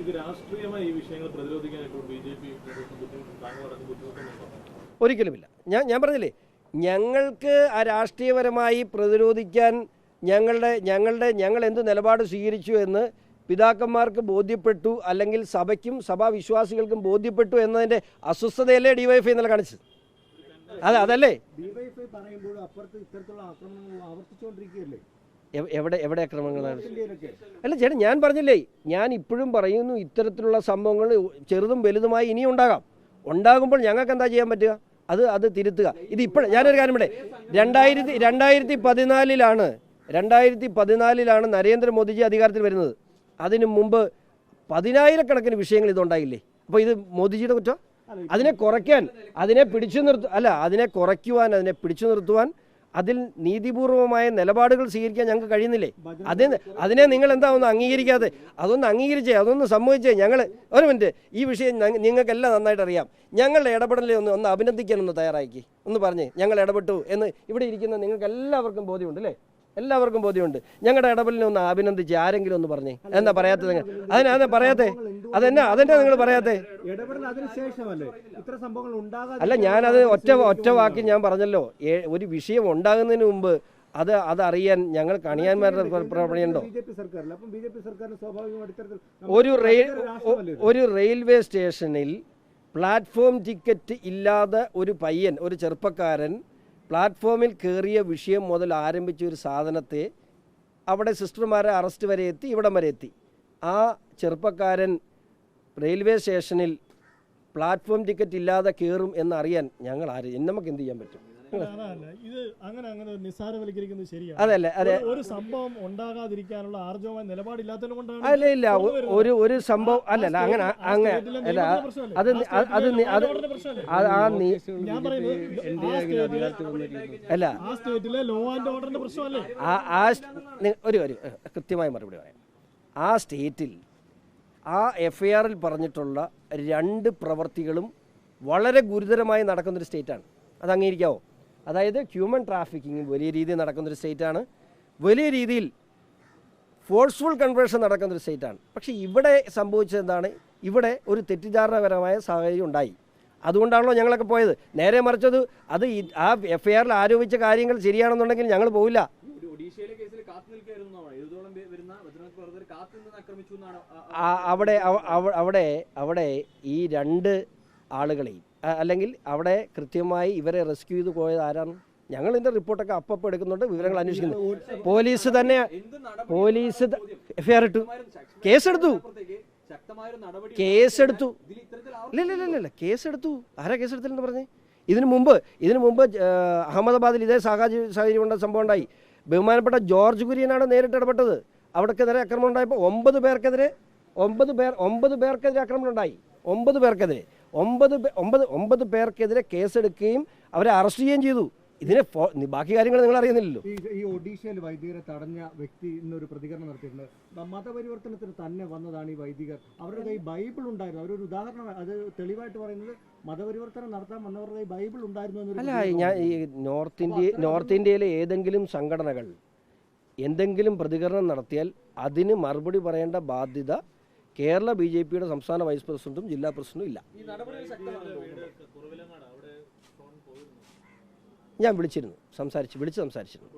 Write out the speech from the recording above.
ഇത് രാഷ്ട്രീയമായി ഈ വിഷയങ്ങൾ പ്രതിരോധിക്കാൻ ഇപ്പോൾ ബി ജെ പി താങ്കളടക്കം ബുദ്ധിമുട്ടുന്നുണ്ടോ ഒരിക്കലുമില്ല. ഞാൻ ഞാൻ പറഞ്ഞില്ലേ ഞങ്ങൾക്ക് ആ രാഷ്ട്രീയപരമായി പ്രതിരോധിക്കാൻ ഞങ്ങളുടെ ഞങ്ങളുടെ ഞങ്ങൾ എന്ത് നിലപാട് സ്വീകരിച്ചു എന്ന് പിതാക്കന്മാർക്ക് ബോധ്യപ്പെട്ടു അല്ലെങ്കിൽ സഭയ്ക്കും സഭാവിശ്വാസികൾക്കും ബോധ്യപ്പെട്ടു എന്നതിന്റെ അസ്വസ്ഥതയല്ലേ ഡിവൈഎഫ് ഇന്നലെ കാണിച്ചത്? അതെ അതല്ലേ? ഡിവൈഎഫ്ഐ പറയുമ്പോൾ അപ്പുറത്ത് ഇത്തരത്തിലുള്ള ആക്രമണങ്ങൾ ആവർത്തിച്ചുകൊണ്ടിരിക്കുകയല്ലേ? എവിടെ എവിടെ അക്രമങ്ങൾ അല്ല ചേട്ടൻ ഞാൻ പറഞ്ഞില്ലേ ഞാൻ ഇപ്പോഴും പറയുന്നു ഇത്തരത്തിലുള്ള സംഭവങ്ങൾ ചെറുതും വലുതുമായി ഇനിയും ഉണ്ടാകാം. ഉണ്ടാകുമ്പോൾ ഞങ്ങൾക്ക് എന്താ ചെയ്യാൻ പറ്റുക? അത് അത് തിരുത്തുക. ഇത് ഇപ്പോൾ ഞാനൊരു കാര്യം ഇവിടെ രണ്ടായിരത്തി രണ്ടായിരത്തി പതിനാലിലാണ് രണ്ടായിരത്തി പതിനാലിലാണ് നരേന്ദ്രമോദിജി അധികാരത്തിൽ വരുന്നത്. അതിനു മുമ്പ് പതിനായിരക്കണക്കിന് വിഷയങ്ങൾ ഇതുണ്ടായില്ലേ? അപ്പോൾ ഇത് മോദിജിയുടെ കുറ്റം? അതിനെ കുറയ്ക്കാൻ അതിനെ പിടിച്ചു നിർത്തു അല്ല അതിനെ കുറയ്ക്കുവാൻ അതിനെ പിടിച്ചു നിർത്തുവാൻ അതിൽ നീതിപൂർവമായ നിലപാടുകൾ സ്വീകരിക്കാൻ ഞങ്ങൾക്ക് കഴിയുന്നില്ലേ? അതിന് അതിനെ നിങ്ങൾ എന്താ ഒന്ന് അംഗീകരിക്കാതെ അതൊന്ന് അംഗീകരിച്ചേ അതൊന്ന് സമ്മതിച്ചേ ഞങ്ങൾ ഒരു മിനിറ്റ് ഈ വിഷയം നിങ്ങൾക്കെല്ലാം നന്നായിട്ട് അറിയാം. ഞങ്ങളുടെ ഇടപെടലിൽ ഒന്ന് ഒന്ന് അഭിനന്ദിക്കാൻ ഒന്ന് തയ്യാറാക്കി ഒന്ന് പറഞ്ഞേ ഞങ്ങൾ ഇടപെട്ടു എന്ന് ഇവിടെ ഇരിക്കുന്ന നിങ്ങൾക്ക് എല്ലാവർക്കും ബോധ്യമുണ്ട് അല്ലേ? എല്ലാവർക്കും ബോധ്യമുണ്ട്. ഞങ്ങളുടെ ഇടപെടലിനെ ഒന്ന് അഭിനന്ദിച്ച് ആരെങ്കിലും ഒന്ന് പറഞ്ഞേ. എന്താ പറയാത്തത്? നിങ്ങൾ അതിനെ അതെ പറയാത്തേ അതെന്നാ അതെന്നാ നിങ്ങൾ പറയാത്തേ. അല്ല ഞാനത് ഒറ്റ ഒറ്റ വാക്കി ഞാൻ പറഞ്ഞല്ലോ. ഒരു വിഷയം ഉണ്ടാകുന്നതിന് മുമ്പ് അത് അതറിയാൻ ഞങ്ങൾ കണിയാന്മാരുടെ പ്ര- പ്രവണയുണ്ടോ ഒരു റെയിൽ? ഒരു റെയിൽവേ സ്റ്റേഷനിൽ പ്ലാറ്റ്ഫോം ടിക്കറ്റ് ഇല്ലാതെ ഒരു പയ്യൻ ഒരു ചെറുപ്പക്കാരൻ പ്ലാറ്റ്ഫോമിൽ കയറിയ വിഷയം മുതൽ ആരംഭിച്ച ഒരു സാധനത്തെ അവിടെ സിസ്റ്റർമാരെ അറസ്റ്റ് വരെ എത്തി ഇവിടം വരെ എത്തി. ആ ചെറുപ്പക്കാരൻ റെയിൽവേ സ്റ്റേഷനിൽ പ്ലാറ്റ്ഫോം ടിക്കറ്റ് ഇല്ലാതെ കയറും എന്നറിയാൻ ഞങ്ങൾ ആര് നമുക്ക് എന്ത് ചെയ്യാൻ പറ്റും? ഇത് അങ്ങനെ അങ്ങനെ നിസ്സാരവൽക്കരിക്കുന്നത് ശരിയാണ്. അതല്ലേ അതെ. ഒരു- ഒരു സംഭവം ഉണ്ടാകാതിരിക്കാനുള്ള ആർജവമായ നിലപാടില്ലാത്തത് കൊണ്ടാണ് അല്ല ഇല്ല. ഒരു ഒരു സംഭവം അല്ലല്ല അങ്ങനെ അങ്ങനെ അല്ല അത് അത് ആ നീ അല്ല. ആ സ്റ്റേറ്റിലെ ലോ ആൻഡ് ഓർഡറിന്റെ പ്രശ്നമല്ലേ? ആ ഒരു ഒരു കൃത്യമായ മറുപടി പറയാം. ആ സ്റ്റേറ്റിൽ ആ എഫ് ഐ ആറിൽ പറഞ്ഞിട്ടുള്ള രണ്ട് പ്രവർത്തികളും വളരെ ഗുരുതരമായി നടക്കുന്നൊരു സ്റ്റേറ്റാണ്. അത് അംഗീകരിക്കാവോ? അതായത് ഹ്യൂമൻ ട്രാഫിക്കിംഗ് വലിയ രീതിയിൽ നടക്കുന്നൊരു സ്റ്റേറ്റാണ്. വലിയ രീതിയിൽ ഫോഴ്സ്ഫുൾ കൺവേർഷൻ നടക്കുന്നൊരു സ്റ്റേറ്റാണ്. പക്ഷേ ഇവിടെ സംഭവിച്ചത് എന്താണ് ഇവിടെ ഒരു തെറ്റിദ്ധാരണപരമായ സാഹചര്യം ഉണ്ടായി. അതുകൊണ്ടാണല്ലോ ഞങ്ങളൊക്കെ പോയത്. നേരെ മറിച്ചത് അത് ആ എഫ് ഐ ആറിൽ ആരോപിച്ച കാര്യങ്ങൾ ശരിയാണെന്നുണ്ടെങ്കിൽ ഞങ്ങൾ പോവില്ല. ഒഡീഷയിലെ കേസിൽ അവിടെ അവ- അവ- അവിടെ അവിടെ ഈ രണ്ട് ആളുകളെയും അല്ലെങ്കിൽ അവിടെ കൃത്യമായി ഇവരെ റെസ്ക്യൂ ചെയ്ത് പോയത് ആരാണ് ഞങ്ങൾ ഇതിന്റെ റിപ്പോർട്ടൊക്കെ അപ്പപ്പോ എടുക്കുന്നുണ്ട് വിവരങ്ങൾ അന്വേഷിക്കുന്നു പോലീസ് തന്നെ പോലീസ് എഫ്ഐആർ ഇട്ടു. കേസെടുത്തു. കേസെടുത്തു. ഇല്ല കേസെടുത്തു. ആരാ കേസെടുത്തില്ലെന്ന് പറഞ്ഞേ? ഇതിനു മുമ്പ് ഇതിനു മുമ്പ് അഹമ്മദാബാദിൽ ഇതേ സാഹചര്യം സാഹചര്യം കൊണ്ട സംഭവം ഉണ്ടായി. ബഹുമാനപ്പെട്ട ജോർജ് കുര്യനാണ് നേരിട്ട് ഇടപെട്ടത്. അവിടേക്കെതിരെ ആക്രമണം ഉണ്ടായപ്പോൾ ഒമ്പത് പേർക്കെതിരെ ഒമ്പത് പേർ ഒമ്പത് പേർക്കെതിരെ ആക്രമണം ഉണ്ടായി. ഒമ്പത് പേർക്കെതിരെ. ഒമ്പത് ഒമ്പത് ഒമ്പത് പേർക്കെതിരെ കേസെടുക്കുകയും അവരെ അറസ്റ്റ് ചെയ്യുകയും ചെയ്തു. ഇതിനെ ബാക്കി കാര്യങ്ങൾ നിങ്ങൾ അറിയുന്നില്ലല്ലോ. ഈ ഒഡീഷയിൽ വൈദികരെ തടഞ്ഞ വ്യക്തി ഇന്നൊരു പ്രതികരണം നടത്തിയിട്ടുണ്ട്. മതപരിവർത്തനത്തിന് തന്നെ വന്നതാണ് ഈ വൈദികർ. അവരുടെ കൈ ബൈബിൾ ഉണ്ടായിരുന്നു. അവരൊരു ഉദാഹരണം അത് തെളിവായിട്ട് പറയുന്നത് മതപരിവർത്തനം നടത്താൻ വന്നവരുടെ ബൈബിൾ ഉണ്ടായിരുന്നു അല്ല ഞാൻ ഈ നോർത്ത് ഇന്ത്യ നോർത്ത് ഇന്ത്യയിലെ ഏതെങ്കിലും സംഘടനകൾ എന്തെങ്കിലും പ്രതികരണം നടത്തിയാൽ അതിന് മറുപടി പറയേണ്ട ബാധ്യത കേരള ബി ജെ പിയുടെ സംസ്ഥാന വൈസ് പ്രസിഡന്റും ജില്ലാ പ്രസിഡന്റും ഇല്ല. ഞാൻ വിളിച്ചിരുന്നു. സംസാരിച്ച് വിളിച്ച് സംസാരിച്ചിരുന്നു.